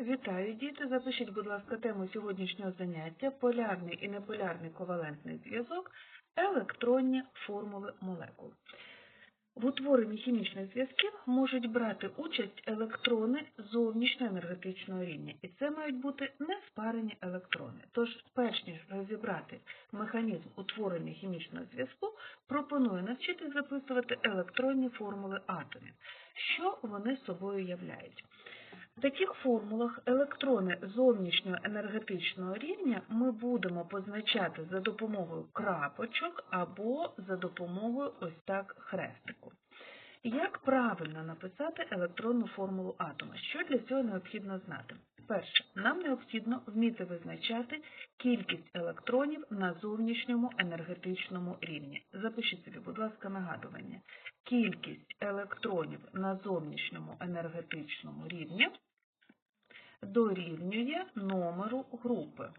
Вітаю, діти! Запишіть, будь ласка, тему сьогоднішнього заняття полярний і неполярний ковалентний зв'язок, електронні формули молекул. В утворенні хімічних зв'язків можуть брати участь електрони зовнішньоенергетичного рівня, і це мають бути неспарені електрони. Тож, перш ніж розібрати механізм утворення хімічного зв'язку, пропоную навчитись записувати електронні формули атомів. Що вони собою являють? В таких формулах електрони зовнішнього енергетичного рівня ми будемо позначати за допомогою крапочок або за допомогою ось так хрестику. Як правильно написати електронну формулу атома? Що для цього необхідно знати? Перше, нам необхідно вміти визначати кількість електронів на зовнішньому енергетичному рівні. Запишіть собі, будь ласка, нагадування. Кількість електронів на зовнішньому енергетичному рівні дорівнює номеру групи.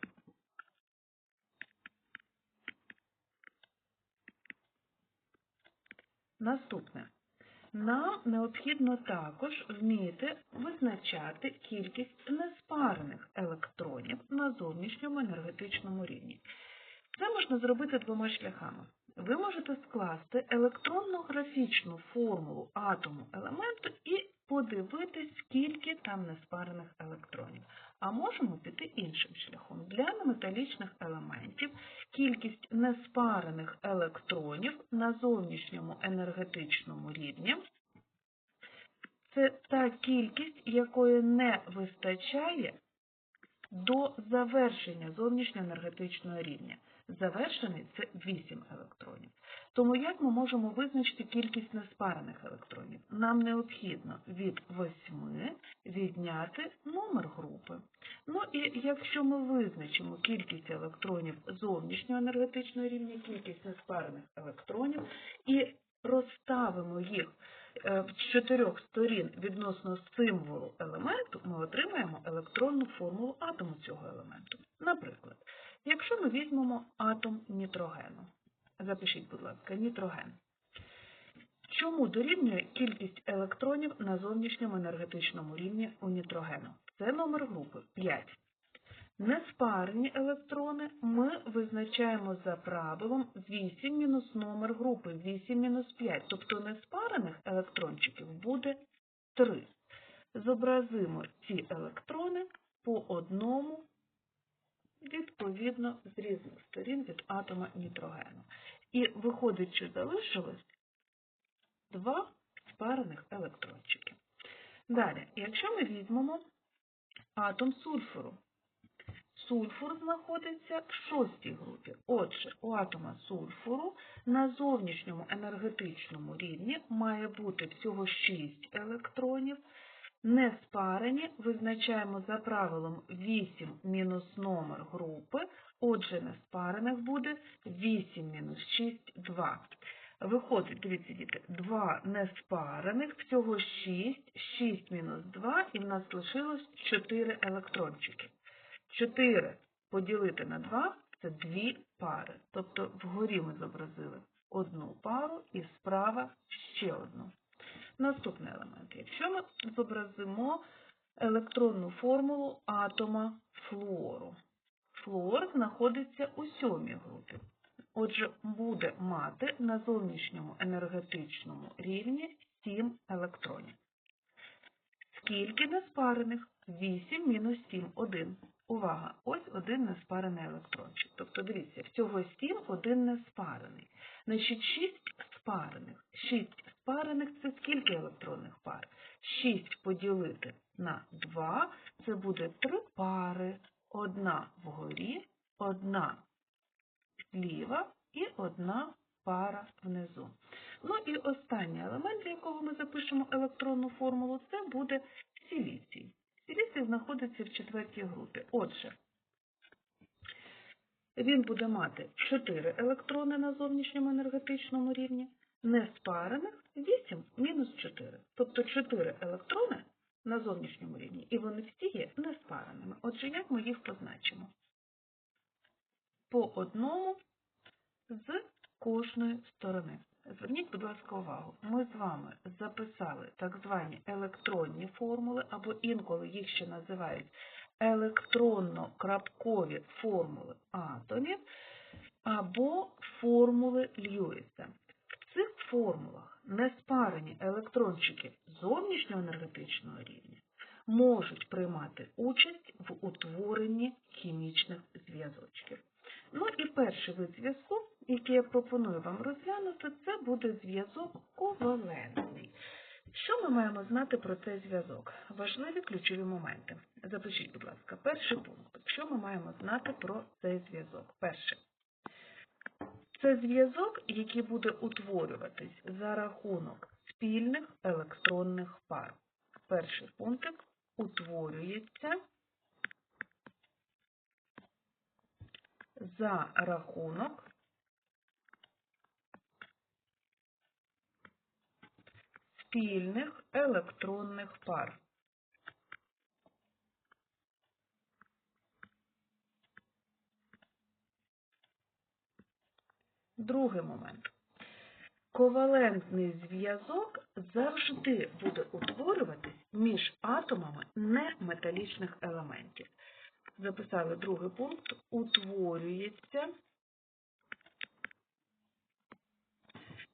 Наступне. Нам необхідно також вміти визначати кількість неспарених електронів на зовнішньому енергетичному рівні. Це можна зробити двома шляхами. Ви можете скласти електронну графічну формулу атому елементу і подивитись, скільки там неспарених електронів. А можемо піти іншим шляхом. Для неметалічних елементів кількість неспарених електронів на зовнішньому енергетичному рівні це та кількість, якої не вистачає до завершення зовнішнього енергетичного рівня. Завершений це 8 електронів. Тому як ми можемо визначити кількість неспарених електронів? Нам необхідно від 8 відняти номер групи. Ну і якщо ми визначимо кількість електронів зовнішнього енергетичного рівня, кількість неспарених електронів і розставимо їх е, з чотирьох сторін відносно символу елементу, ми отримаємо електронну формулу атому цього елементу. Наприклад, якщо ми візьмемо атом нітрогену, запишіть, будь ласка, нітроген. Чому дорівнює кількість електронів на зовнішньому енергетичному рівні у нітрогену? Це номер групи 5. Неспарені електрони ми визначаємо за правилом 8 мінус номер групи 8 мінус 5, тобто неспарених електрончиків буде 3. Зобразимо ці електрони по одному, відповідно, з різних сторін від атома нітрогену. І виходить, що залишилось два спарених електрончики. Далі, якщо ми візьмемо атом сульфуру, Сульфур знаходиться в шостій групі. Отже, у атома сульфуру на зовнішньому енергетичному рівні має бути всього 6 електронів. Не спарені визначаємо за правилом 8 мінус номер групи, отже, неспарених буде 8 мінус 6 2. Виходить, дивіться, діти, 2 неспарених, всього 6, 6 мінус 2, і в нас лишилось 4 електрончики. 4 поділити на 2 це 2 пари. Тобто вгорі ми зобразили одну пару і справа ще одну. Наступний елемент. Якщо ми зобразимо електронну формулу атома флуору. Флуор знаходиться у сьомій групі. Отже, буде мати на зовнішньому енергетичному рівні 7 електронів. Скільки неспарених? 8 мінус 7 – 1. Увага! Ось один неспарений електрончик. Тобто, дивіться, всього 7, один неспарений. Значить, 6 спарених. 6 спарених це скільки електронних пар? 6 поділити на 2 це буде 3 пари. Одна вгорі, одна зліва і одна пара внизу. Ну і останній елемент, для якого ми запишемо електронну формулу, це буде сіліцій. Сіліцій знаходиться в четвертій групі. Отже, він буде мати 4 електрони на зовнішньому енергетичному рівні, неспарених 8 мінус 4. Тобто 4 електрони на зовнішньому рівні, і вони всі є неспареними. Отже, як ми їх позначимо? По одному з кожної сторони. Зверніть, будь ласка, увагу. Ми з вами записали так звані електронні формули, або інколи їх ще називають електронно-крапкові формули атомів, або формули Льюіса. Формулах неспарені електрончики зовнішнього енергетичного рівня можуть приймати участь в утворенні хімічних зв'язочків. Ну і перший вид зв'язку, який я пропоную вам розглянути, це буде зв'язок ковалентний. Що ми маємо знати про цей зв'язок? Важливі ключові моменти. Запишіть, будь ласка, перший пункт. Що ми маємо знати про цей зв'язок? Перше. Це зв'язок, який буде утворюватись за рахунок спільних електронних пар. Перший пунктик утворюється за рахунок спільних електронних пар. Другий момент. Ковалентний зв'язок завжди буде утворюватись між атомами неметалічних елементів. Записали другий пункт. Утворюється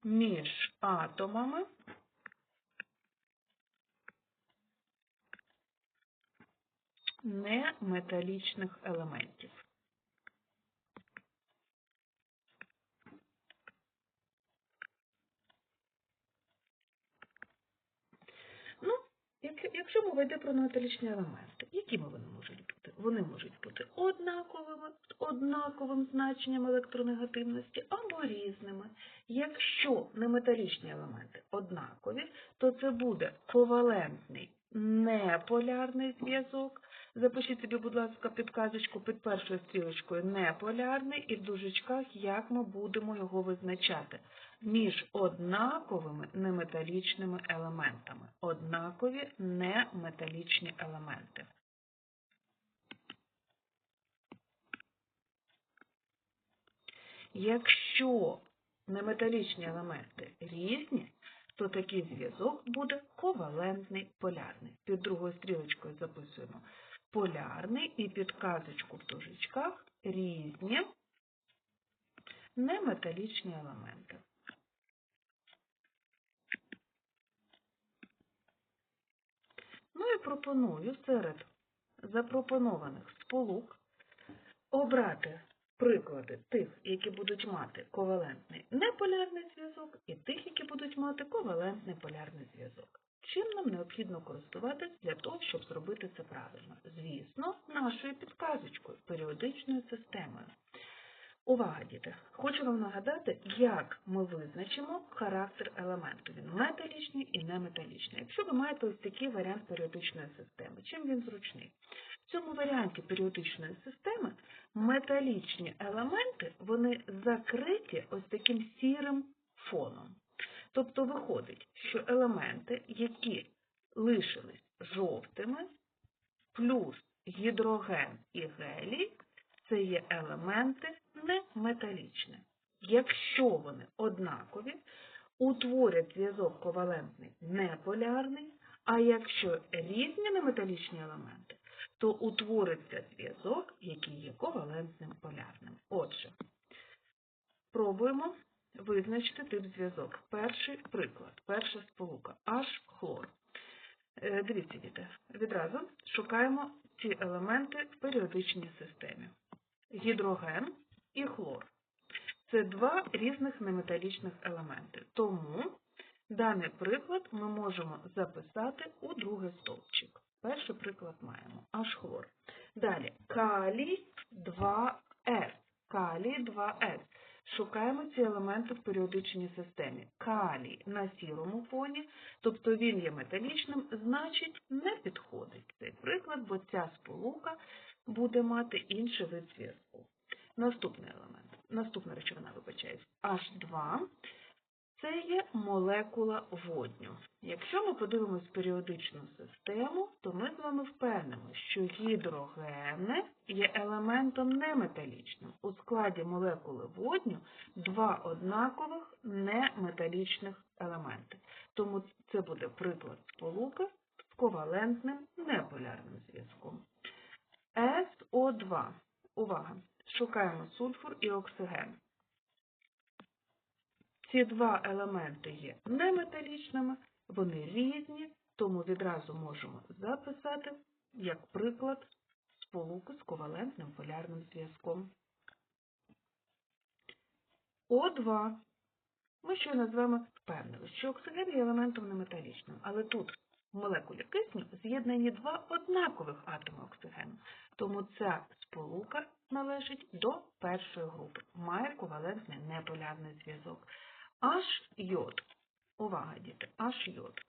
між атомами неметалічних елементів. Ну, як- якщо мова йде про неметалічні елементи, якими вони можуть бути? Вони можуть бути однаковими, однаковим значенням електронегативності або різними. Якщо неметалічні елементи однакові, то це буде ковалентний неполярний зв'язок. Запишіть собі, будь ласка, підказочку під першою стрілочкою неполярний і в дужечках, як ми будемо його визначати між однаковими неметалічними елементами. Однакові неметалічні елементи. Якщо неметалічні елементи різні, то такий зв'язок буде ковалентний полярний. Під другою стрілочкою записуємо полярний і підказочку в дужечках різні неметалічні елементи. Ну і пропоную серед запропонованих сполук обрати приклади тих, які будуть мати ковалентний неполярний зв'язок, і тих, які будуть мати ковалентний полярний зв'язок. Чим нам необхідно користуватись для того, щоб зробити це правильно? Звісно, нашою підказочкою, періодичною системою. Увага, діти! Хочу вам нагадати, як ми визначимо характер елементу. Він металічний і неметалічний. Якщо ви маєте ось такий варіант періодичної системи, чим він зручний? В цьому варіанті періодичної системи металічні елементи вони закриті ось таким сірим фоном. Тобто виходить, що елементи, які лишились жовтими, плюс гідроген і гелій, це є елементи неметалічні. Якщо вони однакові, утворять зв'язок ковалентний неполярний, а якщо різні неметалічні елементи, то утвориться зв'язок, який є ковалентним полярним. Отже, пробуємо визначити тип зв'язок. Перший приклад, перша сполука H-хлор. Е, Дивіться, діти, відразу шукаємо ці елементи в періодичній системі. Гідроген і хлор. Це два різних неметалічних елементи. Тому даний приклад ми можемо записати у другий стовпчик. Перший приклад маємо H-хлор. Далі калій 2С. Калій 2С. Шукаємо ці елементи в періодичній системі. Калій на сірому фоні, тобто він є металічним, значить не підходить цей приклад, бо ця сполука буде мати інший вид зв'язку. Наступний елемент, наступна речовина, вибачаюсь, H2. Це є молекула водню. Якщо ми подивимось періодичну систему, то ми з вами впевнимо, що гідрогени є елементом неметалічним. У складі молекули водню два однакових неметалічних елементи. Тому це буде приклад сполуки з ковалентним неполярним зв'язком. СО2. Увага! Шукаємо сульфур і оксиген. Ці два елементи є неметалічними, вони різні, тому відразу можемо записати як приклад сполуки з ковалентним полярним зв'язком. О2. Ми щойно з вами впевнили, що оксиген є елементом неметалічним, але тут в молекулі кисню з'єднані два однакових атоми оксигену, тому ця сполука належить до першої групи, має ковалентний неполярний зв'язок. Аж йод. Увага, діти, аж йод.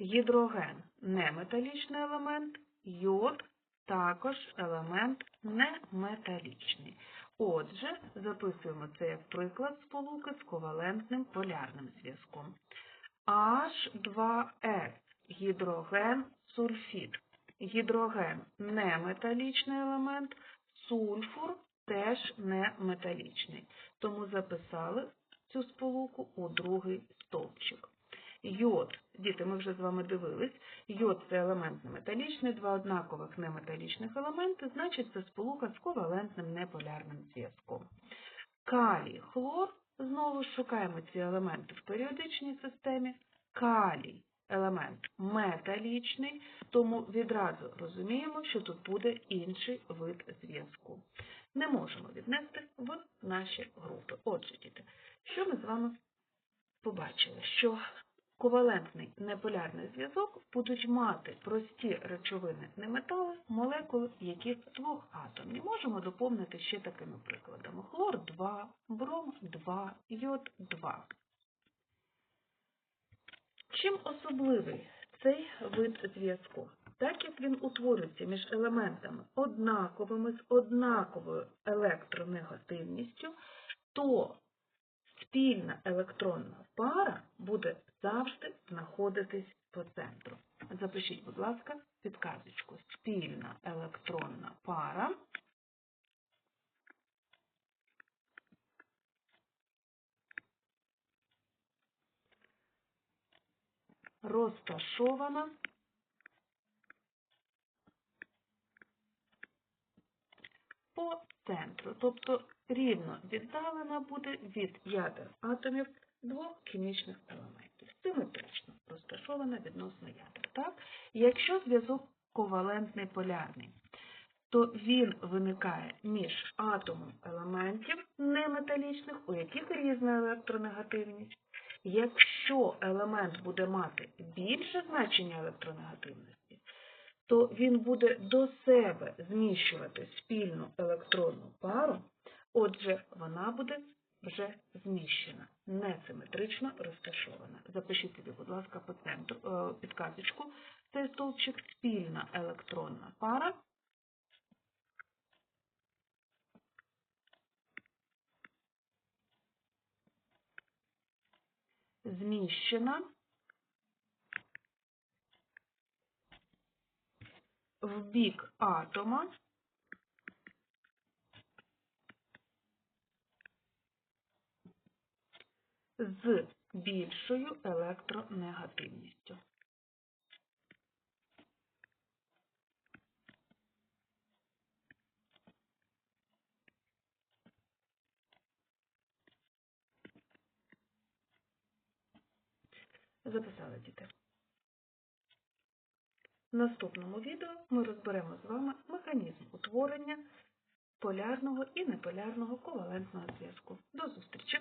Гідроген неметалічний елемент, йод також елемент неметалічний. Отже, записуємо це як приклад сполуки з ковалентним полярним зв'язком. H2S гідроген сульфід. Гідроген неметалічний елемент, сульфур теж неметалічний. Тому записали цю сполуку у другий стовпчик. Йод, діти, ми вже з вами дивились, йод це елемент неметалічний, два однакових неметалічних елементи, значить це сполука з ковалентним неполярним зв'язком. Калій, хлор, знову ж шукаємо ці елементи в періодичній системі. Калій елемент металічний, тому відразу розуміємо, що тут буде інший вид зв'язку. Не можемо віднести в наші групи. Отже, діти, що ми з вами побачили? Що ковалентний неполярний зв'язок будуть мати прості речовини неметали, молекули яких двох атомів. Можемо доповнити ще такими прикладами. Хлор 2, бром 2, йод 2. Чим особливий цей вид зв'язку? Так як він утворюється між елементами однаковими з однаковою електронегативністю, то спільна електронна пара буде завжди знаходитись по центру. Запишіть, будь ласка, підказочку. Спільна електронна пара розташована по центру, тобто рівно віддалена буде від ядер атомів двох хімічних елементів. Симетрично розташована відносно ядер. Так? Якщо зв'язок ковалентний полярний, то він виникає між атомом елементів неметалічних, у яких різна електронегативність. Якщо елемент буде мати більше значення електронегативності, то він буде до себе зміщувати спільну електронну пару, отже, вона буде вже зміщена, несиметрично розташована. Запишіть собі, будь ласка, по центру е, підказочку. Цей стовпчик спільна електронна пара. Зміщена в бік атома з більшою електронегативністю. Записали діти. В наступному відео ми розберемо з вами механізм утворення полярного і неполярного ковалентного зв'язку. До зустрічі!